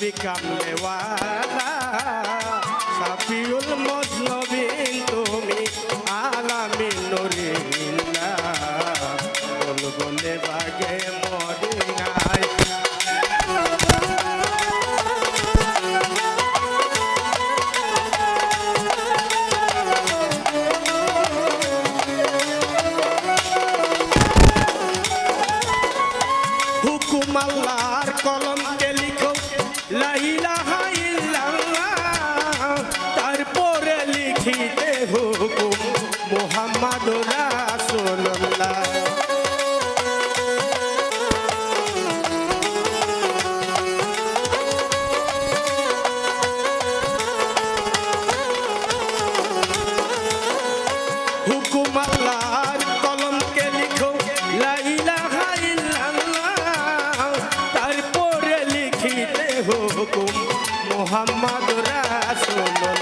নবী কামলেওয়ালা সাফিউল মজনবিন তুমি আলামিন নুরিল্লা বলবলে বাগে মদিনায় হুকুম আল্লাহর কলমকে লাইলাহা ইল্লাল্লাহ তারপরে লিখিতে হুকুম মোহাম্মদ রাসুল্লাহ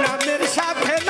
নামের সাথে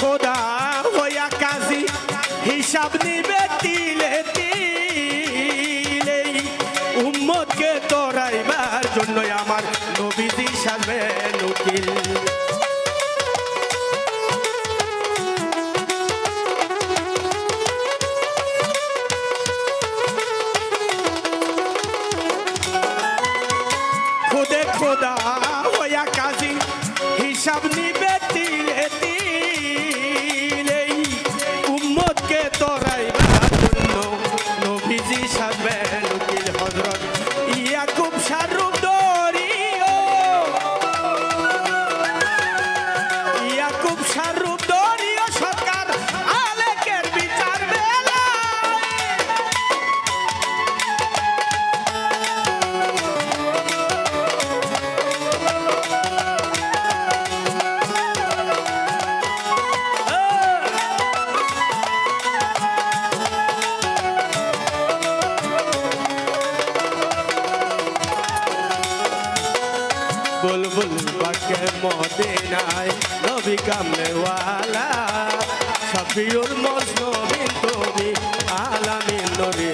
খুদে হইয়া কাজী, হিসাব নিবে তিলে তিলে উম্মতকে তোরাইবার জন্য আমার নবীজি সাজবেন উকিল খুদে খোদা হইয়া কাজী, হিসাব নিবে বুলবুল বাকে মদিনায় নবী কামলেওয়ালা শফিউল মজনবী তুমি আলামিন নবী